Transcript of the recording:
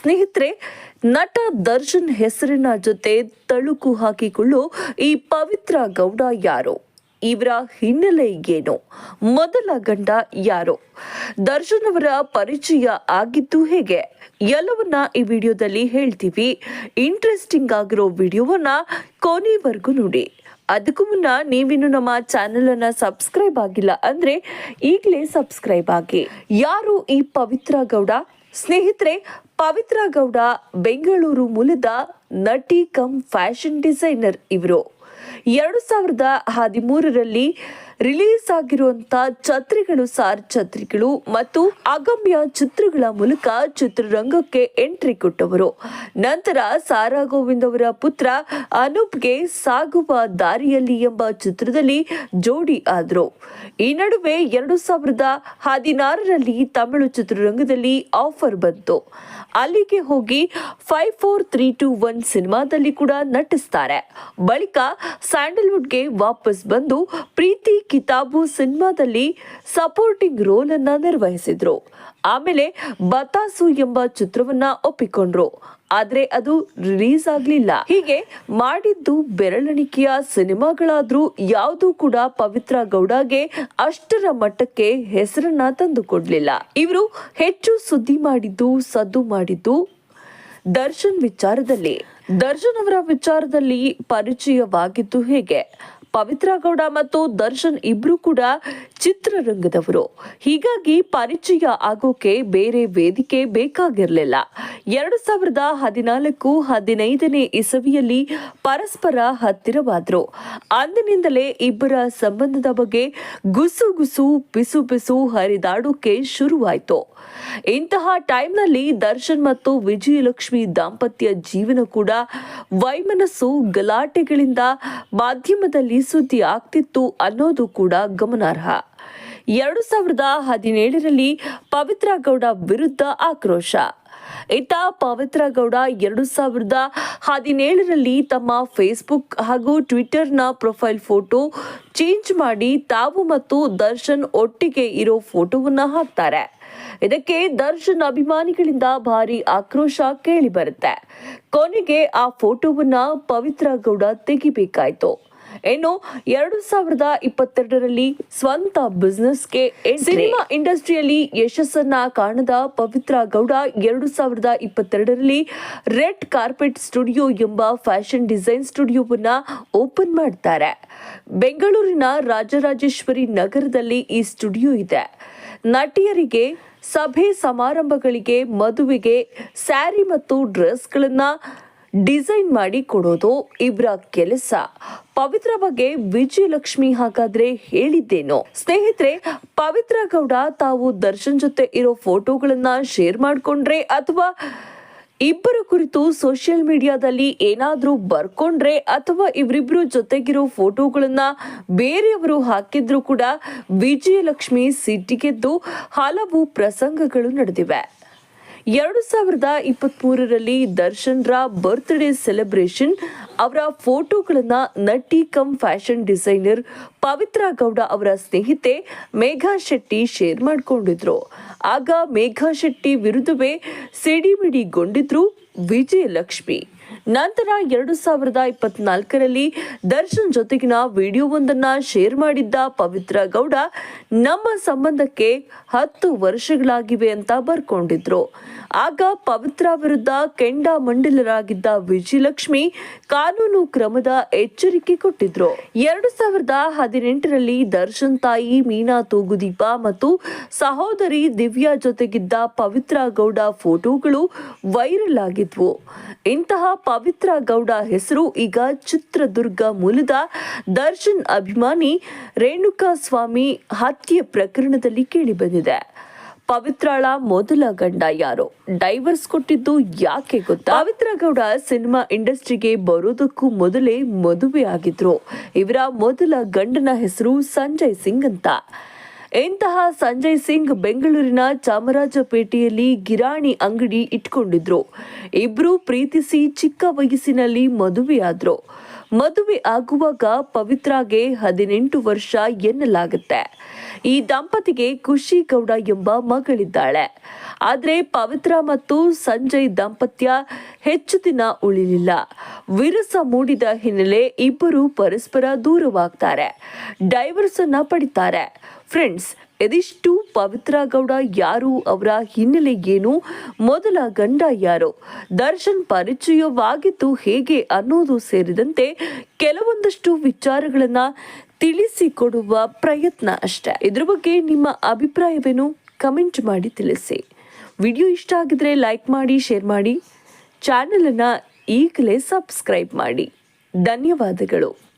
ಸ್ನೇಹಿತರೆ, ನಟ ದರ್ಶನ್ ಹೆಸರಿನ ಜೊತೆ ತಳುಕು ಹಾಕಿಕೊಳ್ಳೋ ಈ ಪವಿತ್ರ ಗೌಡ ಯಾರು? ಇವರ ಹಿನ್ನೆಲೆ ಏನು? ಮೊದಲ ಗಂಡ ಯಾರು? ದರ್ಶನ್ ಅವರ ಪರಿಚಯ ಆಗಿದ್ದು ಹೇಗೆ? ಎಲ್ಲವನ್ನ ಈ ವಿಡಿಯೋದಲ್ಲಿ ಹೇಳ್ತೀವಿ. ಇಂಟ್ರೆಸ್ಟಿಂಗ್ ಆಗಿರೋ ವಿಡಿಯೋವನ್ನ ಕೊನೆವರೆಗೂ ನೋಡಿ. ಅದಕ್ಕೂ ಮುನ್ನ ನೀವಿನ್ನು ನಮ್ಮ ಚಾನೆಲ್ ಅನ್ನ ಸಬ್ಸ್ಕ್ರೈಬ್ ಆಗಿಲ್ಲ ಅಂದ್ರೆ ಈಗಲೇ ಸಬ್ಸ್ಕ್ರೈಬ್ ಆಗಿ. ಯಾರು ಈ ಪವಿತ್ರ ಗೌಡ? ಸ್ನೇಹಿತರೆ ಪವಿತ್ರ ಗೌಡ ಬೆಂಗಳೂರು ಮೂಲದ ನಟಿ ಕಮ್ ಫ್ಯಾಷನ್ ಡಿಸೈನರ್ ಇವರು. ಎರಡು ಸಾವಿರದ ಹದಿಮೂರರಲ್ಲಿ ರಿಲೀಸ್ ಆಗಿರುವಂತ ಛತ್ರಿಗಳು ಸಾರ್ ಛತ್ರಿಗಳು ಮತ್ತು ಅಗಮ್ಯ ಚಿತ್ರಗಳ ಮೂಲಕ ಚಿತ್ರರಂಗಕ್ಕೆ ಎಂಟ್ರಿ ಕೊಟ್ಟವರು. ನಂತರ ಸಾರಾ ಗೋವಿಂದ್ ಅವರ ಪುತ್ರ ಅನೂಪ್ಗೆ ಸಾಗುವ ದಾರಿಯಲ್ಲಿ ಎಂಬ ಚಿತ್ರದಲ್ಲಿ ಜೋಡಿ ಆದರು. ಈ ನಡುವೆ ಎರಡು ಸಾವಿರದ ಹದಿನಾರರಲ್ಲಿ ತಮಿಳು ಚಿತ್ರರಂಗದಲ್ಲಿ ಆಫರ್ ಬಂತು. ಅಲ್ಲಿಗೆ ಹೋಗಿ five four three two one ಸಿನಿಮಾದಲ್ಲಿ ಕೂಡ ನಟಿಸ್ತಾರೆ. ಬಳಿಕ ಸ್ಯಾಂಡಲ್ವುಡ್ಗೆ ವಾಪಸ್ ಬಂದು ಪ್ರೀತಿ ಕಿತಾಬು ಸಿನಿಮಾದಲ್ಲಿ ಸಪೋರ್ಟಿಂಗ್ ರೋಲ್ ಅನ್ನ ನಿರ್ವಹಿಸಿದ್ರು. ಆಮೇಲೆ ಬತಾಸು ಎಂಬ ಚಿತ್ರವನ್ನ ಒಪ್ಪಿಕೊಂಡ್ರು. ಆದ್ರೆ ಅದು ರಿಲೀಸ್ ಆಗ್ಲಿಲ್ಲ. ಹೀಗೆ ಮಾಡಿದ್ದು ಬೆರಳೆಣಿಕೆಯ ಸಿನಿಮಾಗಳಾದ್ರೂ ಯಾವುದು ಕೂಡ ಪವಿತ್ರ ಗೌಡಗೆ ಅಷ್ಟರ ಮಟ್ಟಕ್ಕೆ ಹೆಸರನ್ನ ತಂದುಕೊಡ್ಲಿಲ್ಲ. ಇವರು ಹೆಚ್ಚು ಸುದ್ದಿ ಮಾಡಿದ್ದು, ಸದ್ದು ಮಾಡಿದ್ದು ದರ್ಶನ್ ವಿಚಾರದಲ್ಲಿ. ದರ್ಶನ್ ಅವರ ವಿಚಾರದಲ್ಲಿ ಪರಿಚಯವಾಗಿದ್ದು ಹೇಗೆ? ಪವಿತ್ರ ಗೌಡ ಮತ್ತು ದರ್ಶನ್ ಇಬ್ರು ಕೂಡ ಚಿತ್ರರಂಗದವರು. ಹೀಗಾಗಿ ಪರಿಚಯ ಆಗೋಕೆ ಬೇರೆ ವೇದಿಕೆ ಬೇಕಾಗಿರಲಿಲ್ಲ. ಎರಡು ಸಾವಿರದ ಹದಿನಾಲ್ಕು ಹದಿನೈದನೇ ಇಸವಿಯಲ್ಲಿ ಪರಸ್ಪರ ಹತ್ತಿರವಾದರು. ಅಂದಿನಿಂದಲೇ ಇಬ್ಬರ ಸಂಬಂಧದ ಬಗ್ಗೆ ಗುಸು ಗುಸು ಬಿಸು ಪಿಸು ಹರಿದಾಡೋಕೆ ಶುರುವಾಯಿತು. ಇಂತಹ ಟೈಮ್ನಲ್ಲಿ ದರ್ಶನ್ ಮತ್ತು ವಿಜಯಲಕ್ಷ್ಮಿ ದಾಂಪತ್ಯ ಜೀವನ ಕೂಡ ವೈಮನಸ್ಸು ಗಲಾಟೆಗಳಿಂದ ಮಾಧ್ಯಮದಲ್ಲಿ ಸುದ್ದಿ ಆಗ್ತಿತ್ತು ಅನ್ನೋದು ಕೂಡ ಗಮನಾರ್ಹ. ಎರಡು ಸಾವಿರದ ಹದಿನೇಳರಲ್ಲಿ ಪವಿತ್ರ ಗೌಡ ವಿರುದ್ಧ ಆಕ್ರೋಶ. ಇತ್ತ ಪವಿತ್ರ ಗೌಡ ಎರಡು ಸಾವಿರದ ಹದಿನೇಳರಲ್ಲಿ ತಮ್ಮ ಫೇಸ್ಬುಕ್ ಹಾಗೂ ಟ್ವಿಟರ್ನ ಪ್ರೊಫೈಲ್ ಫೋಟೋ ಚೇಂಜ್ ಮಾಡಿ ತಾವು ಮತ್ತು ದರ್ಶನ್ ಒಟ್ಟಿಗೆ ಇರೋ ಫೋಟೋವನ್ನು ಹಾಕ್ತಾರೆ. ಇದಕ್ಕೆ ದರ್ಶನ್ ಅಭಿಮಾನಿಗಳಿಂದ ಭಾರಿ ಆಕ್ರೋಶ ಕೇಳಿ ಬರುತ್ತೆ ಕೊನೆಗೆ ಆ ಫೋಟೋವನ್ನ ಪವಿತ್ರ ಗೌಡ ತೆಗಿಬೇಕಾಯ್ತು. ಇನ್ನು ಎರಡು ಸಾವಿರದ ಇಪ್ಪತ್ತೆರಡರಲ್ಲಿ ಸ್ವಂತ ಬಿಸ್ನೆಸ್ಗೆ ಸಿನಿಮಾ ಇಂಡಸ್ಟ್ರಿಯಲ್ಲಿ ಯಶಸ್ಸನ್ನ ಕಾಣದ ಪವಿತ್ರ ಗೌಡ ಎರಡು ಸಾವಿರದ ಇಪ್ಪತ್ತೆರಡರಲ್ಲಿ ರೆಡ್ ಕಾರ್ಪೆಟ್ ಸ್ಟುಡಿಯೋ ಎಂಬ ಫ್ಯಾಷನ್ ಡಿಸೈನ್ ಸ್ಟುಡಿಯೋವನ್ನ ಓಪನ್ ಮಾಡ್ತಾರೆ. ಬೆಂಗಳೂರಿನ ರಾಜರಾಜೇಶ್ವರಿ ನಗರದಲ್ಲಿ ಈ ಸ್ಟುಡಿಯೋ ಇದೆ. ನಟಿಯರಿಗೆ ಸಭೆ ಸಮಾರಂಭಗಳಿಗೆ, ಮದುವೆಗೆ, ಸ್ಯಾರಿ ಮತ್ತು ಡ್ರೆಸ್ಗಳನ್ನ ಡಿಸೈನ್ ಮಾಡಿ ಕೊಡೋದು ಇಬ್ಬರ ಕೆಲಸ. ಪವಿತ್ರ ಬಗ್ಗೆ ವಿಜಯಲಕ್ಷ್ಮಿ ಹಾಗಾದ್ರೆ ಹೇಳಿದ್ದೇನೋ. ಸ್ನೇಹಿತರೆ, ಪವಿತ್ರ ಗೌಡ ತಾವು ದರ್ಶನ್ ಜೊತೆ ಇರೋ ಫೋಟೋಗಳನ್ನ ಶೇರ್ ಮಾಡಿಕೊಂಡ್ರೆ ಅಥವಾ ಇಬ್ಬರ ಕುರಿತು ಸೋಷಿಯಲ್ ಮೀಡಿಯಾದಲ್ಲಿ ಏನಾದ್ರೂ ಬರ್ಕೊಂಡ್ರೆ ಅಥವಾ ಇವರಿಬ್ರು ಜೊತೆಗಿರೋ ಫೋಟೋಗಳನ್ನ ಬೇರೆಯವರು ಹಾಕಿದ್ರು ಕೂಡ ವಿಜಯಲಕ್ಷ್ಮಿ ಸಿಟ್ಟಿಗೆದ್ದು ಹಲವು ಪ್ರಸಂಗಗಳು ನಡೆದಿವೆ. ಎರಡು ಸಾವಿರದ ಇಪ್ಪತ್ತ್ ಮೂರರಲ್ಲಿ ದರ್ಶನ್ ರ ಬರ್ತ್ಡೇ ಸೆಲೆಬ್ರೇಷನ್ ಅವರ ಫೋಟೋಗಳನ್ನು ನಟಿ cum fashion designer Pavithra Gowda ಅವರ ಸ್ನೇಹಿತೆ ಮೇಘಾ ಶೆಟ್ಟಿ ಶೇರ್ ಮಾಡ್ಕೊಂಡಿದ್ರು. ಆಗ ಮೇಘಾ ಶೆಟ್ಟಿ ವಿರುದ್ಧವೇ ಸಿಡಿಮಿಡಿಗೊಂಡಿದ್ರು ವಿಜಯಲಕ್ಷ್ಮಿ. ನಂತರ ಎರಡು ಸಾವಿರದ ಇಪ್ಪತ್ನಾಲ್ಕರಲ್ಲಿ ದರ್ಶನ್ ಜೊತೆಗಿನ ವಿಡಿಯೋವೊಂದನ್ನ ಶೇರ್ ಮಾಡಿದ್ದ ಪವಿತ್ರ ಗೌಡ, ನಮ್ಮ ಸಂಬಂಧಕ್ಕೆ ಹತ್ತು ವರ್ಷಗಳಾಗಿವೆ ಅಂತ ಬರ್ಕೊಂಡಿದ್ರು. ಆಗ ಪವಿತ್ರ ವಿರುದ್ಧ ಕೆಂಡ ಮಂಡಲರಾಗಿದ್ದ ವಿಜಯಲಕ್ಷ್ಮಿ ಕಾನೂನು ಕ್ರಮದ ಎಚ್ಚರಿಕೆ ಕೊಟ್ಟಿದ್ರು. ಎರಡು ಸಾವಿರದ ಹದಿನೆಂಟರಲ್ಲಿ ದರ್ಶನ್ ತಾಯಿ ಮೀನಾ ತೂಗುದೀಪ ಮತ್ತು ಸಹೋದರಿ ದಿವ್ಯಾ ಜೊತೆಗಿದ್ದ ಪವಿತ್ರ ಗೌಡ ಫೋಟೋಗಳು ವೈರಲ್ ಆಗಿದ್ವು. ಇಂತಹ ಪವಿತ್ರ ಗೌಡ ಹೆಸರು, ಈಗ ಚಿತ್ರದುರ್ಗ ಮೂಲದ ದರ್ಶನ್ ಅಭಿಮಾನಿ ರೇಣುಕಾ ಸ್ವಾಮಿ ಹತ್ಯೆ ಪ್ರಕರಣದಲ್ಲಿ ಕೇಳಿಬಂದಿದೆ ಪವಿತ್ರಾಳ ಮೊದಲ ಗಂಡ ಯಾರು? ಡೈವರ್ಸ್ ಕೊಟ್ಟಿದ್ದು ಯಾಕೆ ಗೊತ್ತಾ? ಪವಿತ್ರ ಗೌಡ ಸಿನಿಮಾ ಇಂಡಸ್ಟ್ರಿಗೆ ಬರೋದಕ್ಕೂ ಮೊದಲೇ ಮದುವೆ ಆಗಿದ್ರು. ಇವರ ಮೊದಲ ಗಂಡನ ಹೆಸರು ಸಂಜಯ್ ಸಿಂಗ್ ಅಂತ. ಇಂತಹ ಸಂಜಯ್ ಸಿಂಗ್ ಬೆಂಗಳೂರಿನ ಚಾಮರಾಜಪೇಟೆಯಲ್ಲಿ ಗಿರಾಣಿ ಅಂಗಡಿ ಇಟ್ಕೊಂಡಿದ್ರು. ಇಬ್ರು ಪ್ರೀತಿಸಿ ಚಿಕ್ಕ ವಯಸ್ಸಿನಲ್ಲಿ ಮದುವೆಯಾದ್ರು. ಮದುವೆ ಆಗುವಾಗ ಪವಿತ್ರಾಗೆ ಹದಿನೆಂಟು ವರ್ಷ ಎನ್ನಲಾಗುತ್ತೆ. ಈ ದಂಪತಿಗೆ ಖುಷಿ ಗೌಡ ಎಂಬ ಮಗಳಿದ್ದಾಳೆ. ಆದರೆ ಪವಿತ್ರ ಮತ್ತು ಸಂಜಯ್ ದಾಂಪತ್ಯ ಹೆಚ್ಚು ದಿನ ಉಳಿಲಿಲ್ಲ. ವಿರಸ ಮೂಡಿದ ಹಿನ್ನೆಲೆ ಇಬ್ಬರು ಪರಸ್ಪರ ದೂರವಾಗ್ತಾರೆ. ಡೈವರ್ಸ್ ಅನ್ನ ಪಡಿತಾರೆ. ಫ್ರೆಂಡ್ಸ್ ಇದಿಷ್ಟು ಪವಿತ್ರ ಗೌಡ ಯಾರು? ಅವರ ಹಿನ್ನೆಲೆ ಏನು? ಮೊದಲ ಗಂಡ ಯಾರು? ದರ್ಶನ್ ಪರಿಚಯವಾಗಿದ್ದು ಹೇಗೆ ಅನ್ನೋದು ಸೇರಿದಂತೆ ಕೆಲವೊಂದಷ್ಟು ವಿಚಾರಗಳನ್ನ ತಿಳಿಸಿಕೊಡುವ ಪ್ರಯತ್ನ ಅಷ್ಟೇ. ಇದ್ರ ಬಗ್ಗೆ ನಿಮ್ಮ ಅಭಿಪ್ರಾಯವೇನು? ಕಮೆಂಟ್ ಮಾಡಿ ತಿಳಿಸಿ. ವಿಡಿಯೋ ಇಷ್ಟ ಆಗಿದ್ರೆ ಲೈಕ್ ಮಾಡಿ, ಶೇರ್ ಮಾಡಿ. ಚಾನಲನ್ನು ಈಗಲೇ ಸಬ್ಸ್ಕ್ರೈಬ್ ಮಾಡಿ. ಧನ್ಯವಾದಗಳು.